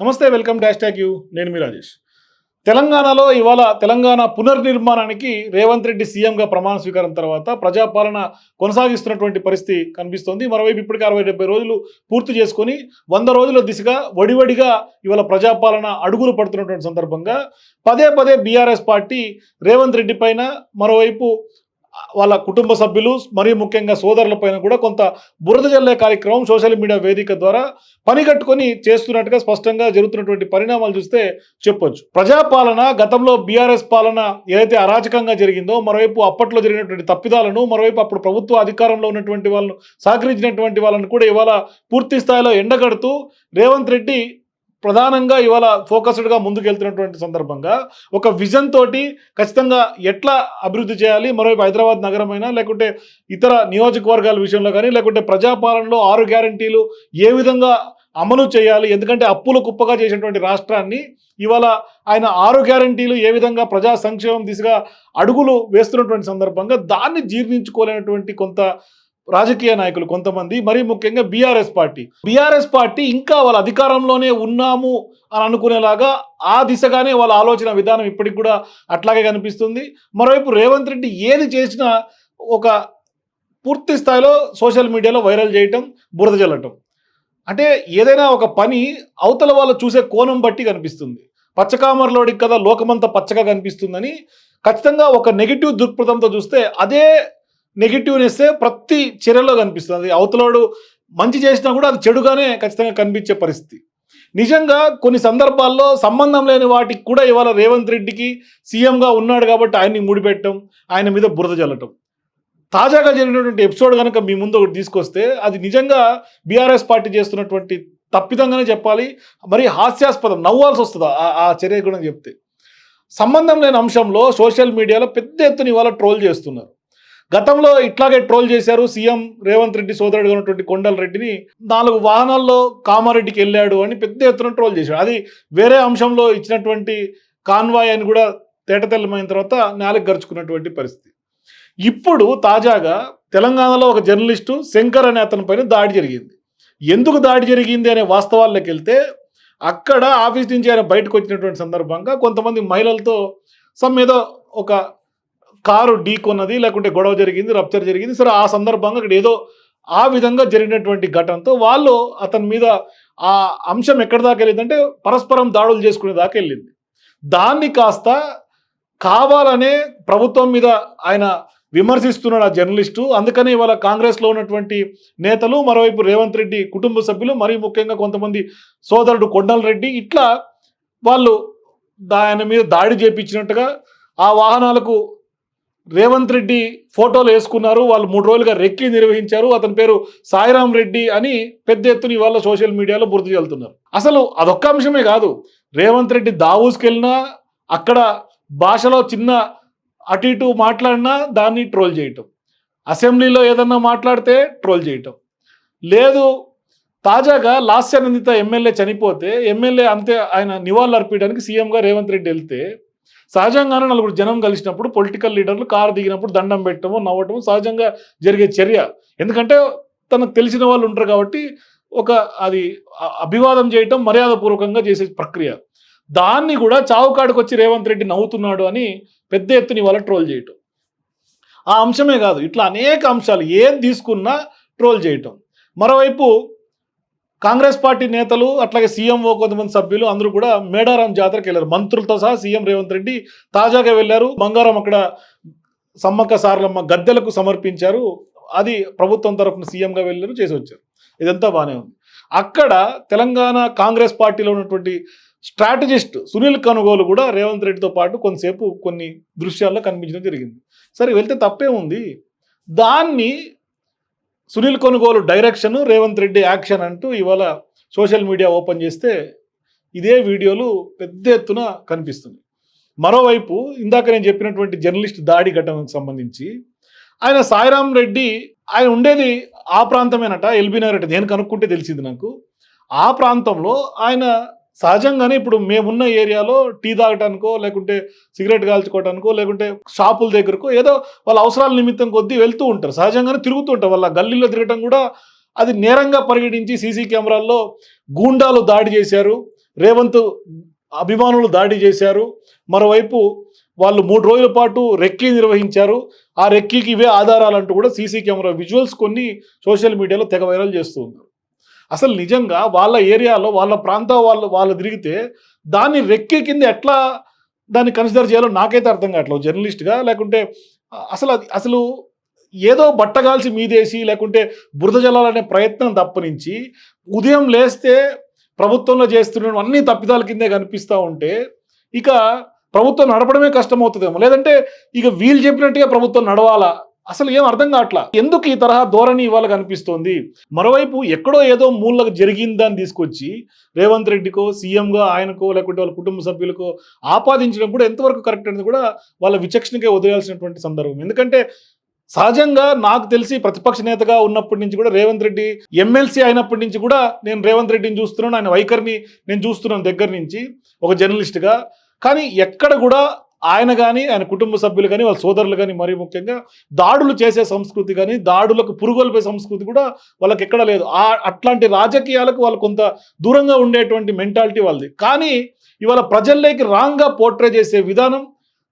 నమస్తే welcome dash tag you. నేను మీ రాజేష్. తెలంగాణలో ఇవాళ తెలంగాణ పునర్నిర్మాణానికి రేవంత్ రెడ్డి సీఎంగా ప్రమాణ స్వీకారం తర్వాత ప్రజాపాలన కొనసాగిస్తున్నటువంటి పరిస్థితి కనిపిస్తోంది. మరోవైపు ఇప్పటికి అరవై డెబ్బై రోజులు పూర్తి చేసుకొని వంద రోజుల దిశగా వడివడిగా ఇవాళ ప్రజాపాలన అడుగులు పడుతున్నటువంటి సందర్భంగా పదే పదే బీఆర్ఎస్ పార్టీ రేవంత్ రెడ్డి పైన మరోవైపు వాళ్ళ కుటుంబ సభ్యులు మరియు ముఖ్యంగా సోదరులపైన కూడా కొంత బురద జల్లే కార్యక్రమం సోషల్ మీడియా వేదిక ద్వారా పనిగట్టుకొని చేస్తున్నట్టుగా స్పష్టంగా జరుగుతున్నటువంటి పరిణామాలు చూస్తే చెప్పొచ్చు. ప్రజాపాలన గతంలో బీఆర్ఎస్ పాలన ఏదైతే అరాచకంగా జరిగిందో మరోవైపు అప్పట్లో జరిగినటువంటి తప్పిదాలను మరోవైపు అప్పుడు ప్రభుత్వ అధికారంలో ఉన్నటువంటి వాళ్ళను సహకరించినటువంటి వాళ్ళను కూడా ఇవాళ పూర్తి స్థాయిలో ఎండగడుతూ రేవంత్ రెడ్డి ప్రధానంగా ఇవాళ ఫోకస్డ్గా ముందుకెళ్తున్నటువంటి సందర్భంగా ఒక విజన్ తోటి ఖచ్చితంగా ఎట్లా అభివృద్ధి చేయాలి మరోవైపు హైదరాబాద్ నగరమైనా లేకుంటే ఇతర నియోజకవర్గాల విషయంలో కానీ లేకుంటే ప్రజాపాలనలో ఆరు గ్యారంటీలు ఏ విధంగా అమలు చేయాలి ఎందుకంటే అప్పులు కుప్పగా చేసినటువంటి రాష్ట్రాన్ని ఇవాళ ఆయన ఆరు గ్యారంటీలు ఏ విధంగా ప్రజా సంక్షేమం దిశగా అడుగులు వేస్తున్నటువంటి సందర్భంగా దాన్ని జీర్ణించుకోలేనటువంటి కొంత రాజకీయ నాయకులు కొంతమంది మరీ ముఖ్యంగా బీఆర్ఎస్ పార్టీ. బీఆర్ఎస్ పార్టీ ఇంకా వాళ్ళ అధికారంలోనే ఉన్నాము అని అనుకునేలాగా ఆ దిశగానే వాళ్ళ ఆలోచన విధానం ఇప్పటికి కూడా అట్లాగే కనిపిస్తుంది. మరోవైపు రేవంత్ రెడ్డి ఏది చేసినా ఒక పూర్తి స్థాయిలో సోషల్ మీడియాలో వైరల్ చేయటం బురద జల్లటం. అంటే ఏదైనా ఒక పని అవతల వాళ్ళు చూసే కోణం బట్టి కనిపిస్తుంది. పచ్చకామరలోడికి కదా లోకమంతా పచ్చగా కనిపిస్తుందని ఖచ్చితంగా ఒక నెగిటివ్ దృక్పథంతో చూస్తే అదే నెగిటివ్నెస్ ప్రతి చర్యలో కనిపిస్తుంది. అది అవతలోడు మంచి చేసినా కూడా అది చెడుగానే ఖచ్చితంగా కనిపించే పరిస్థితి. నిజంగా కొన్ని సందర్భాల్లో సంబంధం లేని వాటికి కూడా ఇవాళ రేవంత్ రెడ్డికి సీఎంగా ఉన్నాడు కాబట్టి ఆయన్ని ముడిపెట్టడం ఆయన మీద బురద జల్లటం. తాజాగా జరిగినటువంటి ఎపిసోడ్ కనుక మీ ముందు ఒకటి తీసుకొస్తే అది నిజంగా బీఆర్ఎస్ పార్టీ చేస్తున్నటువంటి తప్పిదంగానే చెప్పాలి. మరి హాస్యాస్పదం నవ్వాల్సి వస్తుంది? ఆ- ఆ చర్య కూడా చెప్తే. సంబంధం లేని అంశంలో సోషల్ మీడియాలో పెద్ద ఎత్తున ఇవాళ ట్రోల్ చేస్తున్నారు. గతంలో ఇట్లాగే ట్రోల్ చేశారు సీఎం రేవంత్ రెడ్డి సోదరుడుగా ఉన్నటువంటి కొండల రెడ్డిని. నాలుగు వాహనాల్లో కామారెడ్డికి వెళ్ళాడు అని పెద్ద ఎత్తున ట్రోల్ చేశాడు. అది వేరే అంశంలో ఇచ్చినటువంటి కాన్వాయ్ అని కూడా తేటతెల్లమైన తర్వాత నేలకు గరుచుకున్నటువంటి పరిస్థితి. ఇప్పుడు తాజాగా తెలంగాణలో ఒక జర్నలిస్టు శంకర్ అనే అతని పైన దాడి జరిగింది. ఎందుకు దాడి జరిగింది అనే వాస్తవాల్లోకి వెళ్తే అక్కడ ఆఫీస్ నుంచి ఆయన బయటకు వచ్చినటువంటి సందర్భంగా కొంతమంది మహిళలతో సమ్ ఏదో ఒక కారు ఢీకొన్నది లేకుంటే గొడవ జరిగింది రప్చర్ జరిగింది. సరే ఆ సందర్భంగా ఇక్కడ ఏదో ఆ విధంగా జరిగినటువంటి ఘటనతో వాళ్ళు అతని మీద ఆ అంశం ఎక్కడి దాకా వెళ్ళిందంటే పరస్పరం దాడులు చేసుకునే దాకా వెళ్ళింది. దాన్ని కాస్త కావాలనే ప్రభుత్వం మీద ఆయన విమర్శిస్తున్నాడు ఆ జర్నలిస్టు. అందుకని ఇవాళ కాంగ్రెస్లో ఉన్నటువంటి నేతలు మరోవైపు రేవంత్ రెడ్డి కుటుంబ సభ్యులు మరీ ముఖ్యంగా కొంతమంది సోదరుడు కొండల రెడ్డి ఇట్లా వాళ్ళు ఆయన మీద దాడి చేపించినట్టుగా ఆ వాహనాలకు రేవంత్ రెడ్డి ఫోటోలు వేసుకున్నారు. వాళ్ళు మూడు రోజులుగా రెక్కి నిర్వహించారు. అతని పేరు సాయిరాం రెడ్డి అని పెద్ద ఎత్తున ఇవాళ సోషల్ మీడియాలో బురద చెల్తున్నారు అసలు అదొక్క అంశమే కాదు. రేవంత్ రెడ్డి దావూస్కి వెళ్ళినా అక్కడ భాషలో చిన్న అటు ఇటు మాట్లాడినా దాన్ని ట్రోల్ చేయటం. అసెంబ్లీలో ఏదన్నా మాట్లాడితే ట్రోల్ చేయటం. లేదు తాజాగా లాస్య నందిత ఎమ్మెల్యే చనిపోతే ఎమ్మెల్యే అంతే ఆయన నివాళులు అర్పించడానికి సీఎంగా రేవంత్ రెడ్డి వెళ్తే సహజంగానే నలుగురు జనం కలిసినప్పుడు పొలిటికల్ లీడర్లు కారు దిగినప్పుడు దండం పెట్టడము నవ్వటము సహజంగా జరిగే చర్య. ఎందుకంటే తనకు తెలిసిన వాళ్ళు ఉంటారు కాబట్టి ఒక అది అభివాదం చేయటం మర్యాదపూర్వకంగా చేసే ప్రక్రియ. దాన్ని కూడా చావుకాడికి వచ్చి రేవంత్ రెడ్డి నవ్వుతున్నాడు అని పెద్ద ఎత్తున ఇవాళ ట్రోల్ చేయటం. ఆ అంశమే కాదు ఇట్లా అనేక అంశాలు ఏం తీసుకున్నా ట్రోల్ చేయటం. మరోవైపు కాంగ్రెస్ పార్టీ నేతలు అట్లాగే సీఎంఓ కొంతమంది సభ్యులు అందరూ కూడా మేడారం జాతరకి వెళ్ళారు. మంత్రులతో సహా సీఎం రేవంత్ రెడ్డి తాజాగా వెళ్ళారు. బంగారం అక్కడ సమ్మక్క సారలమ్మ గద్దెలకు సమర్పించారు. అది ప్రభుత్వం తరఫున సీఎంగా వెళ్ళారు చేసి వచ్చారు. ఇదంతా బాగానే ఉంది. అక్కడ తెలంగాణ కాంగ్రెస్ పార్టీలో ఉన్నటువంటి స్ట్రాటజిస్ట్ సునీల్ కనుగోలు కూడా రేవంత్ రెడ్డితో పాటు కొంతసేపు కొన్ని దృశ్యాల్లో కనిపించడం జరిగింది. సరే వెళ్తే తప్పే ఉంది దాన్ని సునీల్ కొనుగోలు డైరెక్షన్ రేవంత్ రెడ్డి యాక్షన్ అంటూ ఇవాళ సోషల్ మీడియా ఓపెన్ చేస్తే ఇదే వీడియోలు పెద్ద ఎత్తున కనిపిస్తుంది. మరోవైపు ఇందాక నేను చెప్పినటువంటి జర్నలిస్ట్ దాడి ఘటనకు సంబంధించి ఆయన సాయిరాం రెడ్డి ఆయన ఉండేది ఆ ప్రాంతమేనట ఎల్బీ నగర్ అట. నేను కనుక్కుంటే తెలిసింది నాకు. ఆ ప్రాంతంలో ఆయన సహజంగానే ఇప్పుడు మేమున్న ఏరియాలో టీ తాగటానికో లేకుంటే సిగరెట్ కాల్చుకోవటానికో లేకుంటే షాపుల దగ్గరకో ఏదో వాళ్ళ అవసరాల నిమిత్తం కొద్దీ వెళ్తూ ఉంటారు. సహజంగానే తిరుగుతూ ఉంటారు. వాళ్ళ గల్లీలో తిరగటం కూడా అది నేరంగా పరిగణించి సీసీ కెమెరాల్లో గూండాలు దాడి చేశారు. రేవంత్ అభిమానులు దాడి చేశారు. మరోవైపు వాళ్ళు మూడు రోజుల పాటు రెక్కీ నిర్వహించారు. ఆ రెక్కీకి ఇవే ఆధారాలంటూ కూడా సీసీ కెమెరా విజువల్స్ కొన్ని సోషల్ మీడియాలో తెగ వైరల్ చేస్తూ ఉన్నారు. అసలు నిజంగా వాళ్ళ ఏరియాలో వాళ్ళ ప్రాంతం వాళ్ళు వాళ్ళు తిరిగితే దాన్ని రెక్కీ కింద ఎట్లా దాన్ని కన్సిడర్ చేయాలో నాకైతే అర్థం కావట్లేదు. జర్నలిస్ట్గా లేకుంటే అసలు అది అసలు ఏదో బట్టగాల్చి మీదేసి లేకుంటే బురద జల్లాలనే ప్రయత్నం తప్పనించి ఉదయం లేస్తే ప్రభుత్వంలో చేస్తున్న అన్ని తప్పిదాల కిందే కనిపిస్తూ ఉంటే ఇక ప్రభుత్వం నడపడమే కష్టమవుతుందేమో. లేదంటే ఇక వీళ్ళు చెప్పినట్టుగా ప్రభుత్వం నడవాలా? అసలు ఏం అర్థం కావట్లా? ఎందుకు ఈ తరహా ధోరణి ఇవాళ కనిపిస్తోంది? మరోవైపు ఎక్కడో ఏదో మూలకు జరిగిందని తీసుకొచ్చి రేవంత్ రెడ్డికో సీఎంగా ఆయనకో లేకుంటే వాళ్ళ కుటుంబ సభ్యులకో ఆపాదించినప్పుడు ఎంతవరకు కరెక్ట్ అనేది కూడా వాళ్ళ విచక్షణకే వదిలేయాల్సినటువంటి సందర్భం. ఎందుకంటే సహజంగా నాకు తెలిసి ప్రతిపక్ష నేతగా ఉన్నప్పటి నుంచి కూడా రేవంత్ రెడ్డి ఎమ్మెల్సీ అయినప్పటి నుంచి కూడా నేను రేవంత్ రెడ్డిని చూస్తున్నాను. ఆయన వైఖరిని నేను చూస్తున్నాను దగ్గర నుంచి ఒక జర్నలిస్ట్గా. కానీ ఎక్కడ కూడా ఆయన కానీ ఆయన కుటుంబ సభ్యులు కానీ వాళ్ళ సోదరులు కానీ మరీ ముఖ్యంగా దాడులు చేసే సంస్కృతి కానీ దాడులకు పురుగొల్పే సంస్కృతి కూడా వాళ్ళకి ఎక్కడ లేదు. ఆ అట్లాంటి రాజకీయాలకు వాళ్ళు కొంత దూరంగా ఉండేటువంటి మెంటాలిటీ వాళ్ళది. కానీ ఇవాళ ప్రజల్లోకి రాంగ్గా పోర్ట్రే చేసే విధానం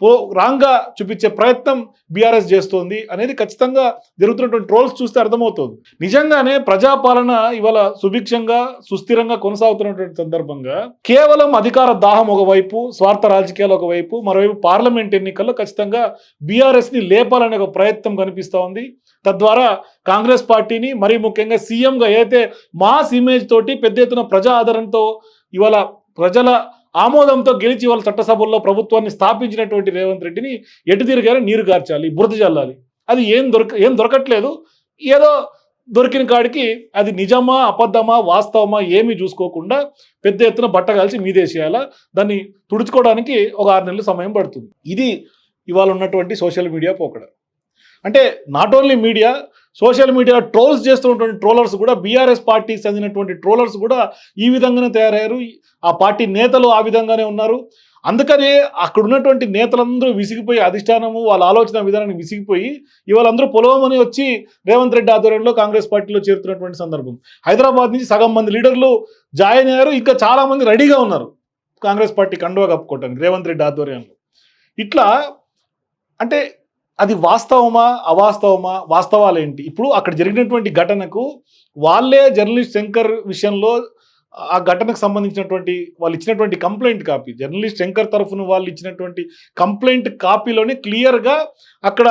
పో రాంగ్గా చూపించే ప్రయత్నం బీఆర్ఎస్ చేస్తోంది అనేది ఖచ్చితంగా జరుగుతున్నటువంటి ట్రోల్స్ చూస్తే అర్థమవుతుంది. నిజంగానే ప్రజాపాలన ఇవాళ సుభిక్షంగా సుస్థిరంగా కొనసాగుతున్నటువంటి సందర్భంగా కేవలం అధికార దాహం ఒకవైపు స్వార్థ రాజకీయాలు ఒకవైపు మరోవైపు పార్లమెంట్ ఎన్నికల్లో ఖచ్చితంగా బీఆర్ఎస్ని లేపాలనే ఒక ప్రయత్నం కనిపిస్తూ ఉంది. తద్వారా కాంగ్రెస్ పార్టీని మరీ ముఖ్యంగా సీఎంగా ఏదైతే మాస్ ఇమేజ్ తోటి పెద్ద ఎత్తున ప్రజా ఆదరణతో ఇవాళ ప్రజల ఆమోదంతో గెలిచి వాళ్ళ చట్టసభల్లో ప్రభుత్వాన్ని స్థాపించినటువంటి రేవంత్ రెడ్డిని ఎటు తిరిగారో నీరు గార్చాలి బురద చల్లాలి అది ఏం దొరక ఏం దొరకట్లేదు. ఏదో దొరికిన కాడికి అది నిజమా అబద్ధమా వాస్తవమా ఏమీ చూసుకోకుండా పెద్ద ఎత్తున బట్ట కాల్చి మీదేసేయాలా. దాన్ని తుడుచుకోవడానికి ఒక ఆరు నెలలు సమయం పడుతుంది. ఇది ఇవాళ ఉన్నటువంటి సోషల్ మీడియా పోకడ. అంటే not only media social media trolls చేస్తున్నటువంటి ట్రోలర్స్ కూడా బీఆర్ఎస్ పార్టీకి చెందినటువంటి ట్రోలర్స్ కూడా ఈ విధంగానే తయారయ్యారు. ఆ పార్టీ నేతలు ఆ విధంగానే ఉన్నారు. అందుకనే అక్కడ ఉన్నటువంటి నేతలందరూ విసిగిపోయి అధిష్టానము వాళ్ళ ఆలోచన విధానానికి విసిగిపోయి ఇవాళందరూ పొలవమని వచ్చి రేవంత్ రెడ్డి ఆధ్వర్యంలో కాంగ్రెస్ పార్టీలో చేరుతున్నటువంటి సందర్భం. హైదరాబాద్ నుంచి సగం మంది లీడర్లు జాయిన్ అయ్యారు. ఇంకా చాలామంది రెడీగా ఉన్నారు కాంగ్రెస్ పార్టీ కండువా కప్పుకోవటానికి రేవంత్ రెడ్డి ఆధ్వర్యంలో. ఇట్లా అంటే అది వాస్తవమా అవాస్తవమా వాస్తవాలు ఏంటి ఇప్పుడు అక్కడ జరిగినటువంటి ఘటనకు వాళ్ళే జర్నలిస్ట్ శంకర్ విషయంలో ఆ ఘటనకు సంబంధించినటువంటి వాళ్ళు ఇచ్చినటువంటి కంప్లైంట్ కాపీ. జర్నలిస్ట్ శంకర్ తరఫున వాళ్ళు ఇచ్చినటువంటి కంప్లైంట్ కాపీలోనే క్లియర్గా అక్కడ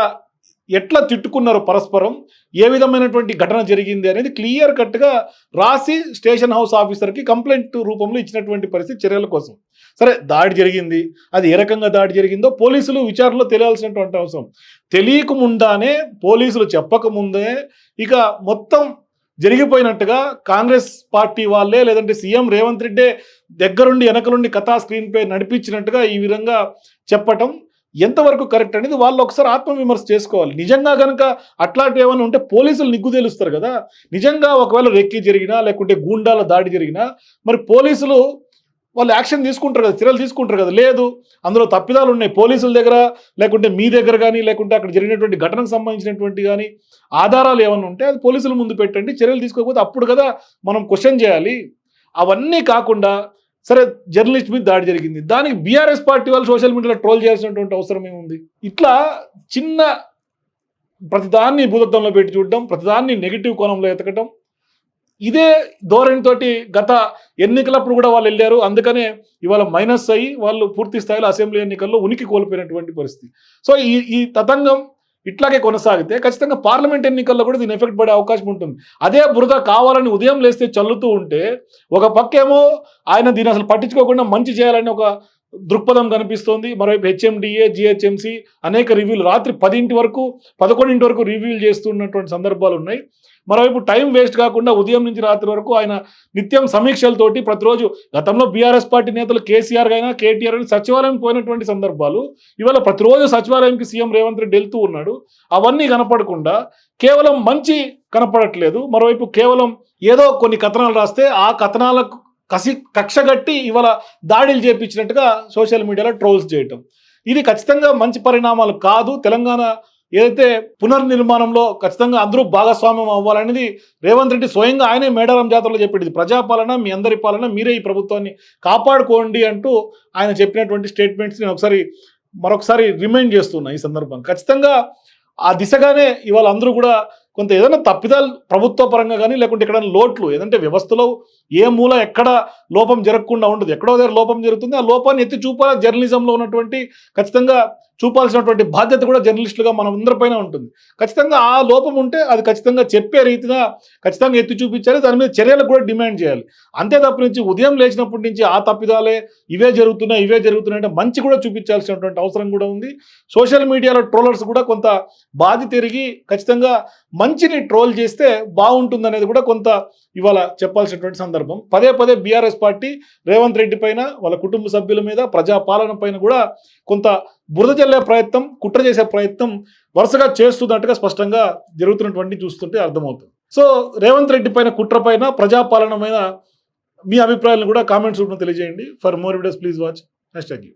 ఎట్లా తిట్టుకున్నారు పరస్పరం? ఏ విధమైనటువంటి ఘటన జరిగింది అనేది క్లియర్ కట్గా రాసి స్టేషన్ హౌస్ ఆఫీసర్కి కంప్లైంట్ రూపంలో ఇచ్చినటువంటి పరిస్థితి చర్యల కోసం. సరే దాడి జరిగింది. అది ఏ రకంగా దాడి జరిగిందో పోలీసులు విచారణలో తెలియాల్సినటువంటి అవసరం. తెలియకముందానే పోలీసులు చెప్పకముందే ఇక మొత్తం జరిగిపోయినట్టుగా కాంగ్రెస్ పార్టీ వాళ్ళే లేదంటే సీఎం రేవంత్ రెడ్డే దగ్గరుండి వెనకలుండి కథా స్క్రీన్పై నడిపించినట్టుగా ఈ విధంగా చెప్పటం ఎంతవరకు కరెక్ట్ అనేది వాళ్ళు ఒకసారి ఆత్మవిమర్శ చేసుకోవాలి. నిజంగా కనుక అట్లాంటి ఏమైనా ఉంటే పోలీసులు నిగ్గు తెలుస్తారు కదా. నిజంగా ఒకవేళ రెక్కి జరిగినా లేకుంటే గూండాల దాడి జరిగినా మరి పోలీసులు వాళ్ళు యాక్షన్ తీసుకుంటారు కదా చర్యలు తీసుకుంటారు కదా. లేదు అందులో తప్పిదాలు ఉన్నాయి. పోలీసుల దగ్గర లేకుంటే మీ దగ్గర కానీ లేకుంటే అక్కడ జరిగినటువంటి ఘటనకు సంబంధించినటువంటి కానీ ఆధారాలు ఏమైనా ఉంటే అది పోలీసుల ముందు పెట్టండి. చర్యలు తీసుకోకపోతే అప్పుడు కదా మనం క్వశ్చన్ చేయాలి. అవన్నీ కాకుండా సరే జర్నలిస్ట్ మీద దాడి జరిగింది. దానికి బీఆర్ఎస్ పార్టీ వాళ్ళు సోషల్ మీడియాలో ట్రోల్ చేయాల్సినటువంటి అవసరం ఏముంది? ఇట్లా చిన్న ప్రతిదాన్ని భూతత్వంలో పెట్టి చూడడం ప్రతిదాన్ని నెగిటివ్ కోణంలో ఎతకడం ఇదే ధోరణితోటి గత ఎన్నికలప్పుడు కూడా వాళ్ళు వెళ్ళారు. అందుకనే ఇవాళ మైనస్ అయ్యి వాళ్ళు పూర్తి స్థాయిలో అసెంబ్లీ ఎన్నికల్లో ఉనికి కోల్పోయినటువంటి పరిస్థితి. సో ఈ ఈ తతంగం ఇట్లాగే కొనసాగితే ఖచ్చితంగా పార్లమెంట్ ఎన్నికల్లో కూడా దీని ఎఫెక్ట్ పడే అవకాశం ఉంటుంది. అదే బురద కావాలని ఉదయం లేస్తే చల్లుతూ ఉంటే ఒక పక్కేమో ఆయన దీన్ని అసలు పట్టించుకోకుండా మంచి చేయాలని ఒక దృక్పథం కనిపిస్తోంది. మరోవైపు హెచ్ఎండిఏ జిహెచ్ఎంసి అనేక రివ్యూలు రాత్రి పదింటి వరకు పదకొండింటి వరకు రివ్యూలు చేస్తున్నటువంటి సందర్భాలు ఉన్నాయి. మరోవైపు టైం వేస్ట్ కాకుండా ఉదయం నుంచి రాత్రి వరకు ఆయన నిత్యం సమీక్షలతోటి ప్రతిరోజు గతంలో బీఆర్ఎస్ పార్టీ నేతలు కేసీఆర్ అయినా కేటీఆర్ అయినా సచివాలయం పోయినటువంటి సందర్భాలు. ఇవాళ ప్రతిరోజు సచివాలయంకి సీఎం రేవంత్ రెడ్డి వెళ్తూ ఉన్నాడు. అవన్నీ కనపడకుండా కేవలం మంచి కనపడట్లేదు. మరోవైపు కేవలం ఏదో కొన్ని కథనాలు రాస్తే ఆ కథనాలకు కసి కక్షగట్టి ఇవాళ దాడులు చేపించినట్టుగా సోషల్ మీడియాలో ట్రోల్స్ చేయటం. ఇది ఖచ్చితంగా మంచి పరిణామాలు కాదు. తెలంగాణ ఏదైతే పునర్నిర్మాణంలో ఖచ్చితంగా అందరూ భాగస్వామ్యం అవ్వాలనేది రేవంత్ రెడ్డి స్వయంగా ఆయనే మేడారం జాతరలో చెప్పేది. ప్రజాపాలన మీ అందరి పాలన మీరే ఈ ప్రభుత్వాన్ని కాపాడుకోండి అంటూ ఆయన చెప్పినటువంటి స్టేట్మెంట్స్ నేను ఒకసారి మరొకసారి రిమైండ్ చేస్తున్నా ఈ సందర్భం ఖచ్చితంగా ఆ దిశగానే ఇవాళ అందరూ కూడా కొంత ఏదైనా తప్పిదాలు ప్రభుత్వ పరంగా కానీ లేకుంటే ఇక్కడ లోట్లు ఏదంటే వ్యవస్థలో ఏ మూల ఎక్కడ లోపం జరగకుండా ఉండదు. ఎక్కడో దగ్గర లోపం జరుగుతుంది. ఆ లోపాన్ని ఎత్తి చూపాలి జర్నలిజంలో ఉన్నటువంటి ఖచ్చితంగా చూపాల్సినటువంటి బాధ్యత కూడా జర్నలిస్టులుగా మనం అందరిపైన ఉంటుంది. ఖచ్చితంగా ఆ లోపం ఉంటే అది ఖచ్చితంగా చెప్పే రీతిగా ఖచ్చితంగా ఎత్తి చూపించాలి. దాని మీద చర్యలకు కూడా డిమాండ్ చేయాలి. అంతే తప్ప నుంచి ఉదయం లేచినప్పటి నుంచి ఆ తప్పిదాలే ఇవే జరుగుతున్నాయి ఇవే జరుగుతున్నాయి అంటే మంచి కూడా చూపించాల్సినటువంటి అవసరం కూడా ఉంది. సోషల్ మీడియాలో ట్రోలర్స్ కూడా కొంత బాధి తిరిగి ఖచ్చితంగా మంచిని ట్రోల్ చేస్తే బాగుంటుంది అనేది కూడా కొంత ఇవాళ చెప్పాల్సినటువంటి సందర్భం. పదే పదే బీఆర్ఎస్ పార్టీ రేవంత్ రెడ్డి పైన వాళ్ళ కుటుంబ సభ్యుల మీద ప్రజాపాలన పైన కూడా కొంత బురద చల్లే ప్రయత్నం కుట్ర చేసే ప్రయత్నం వరుసగా చేస్తున్నట్టుగా స్పష్టంగా జరుగుతున్నటువంటి చూస్తుంటే అర్థమవుతుంది. సో రేవంత్ రెడ్డి పైన కుట్ర పైన ప్రజాపాలన మీద మీ అభిప్రాయాలను కూడా కామెంట్స్ రూపంలో తెలియజేయండి. For more videos please watch hashtag you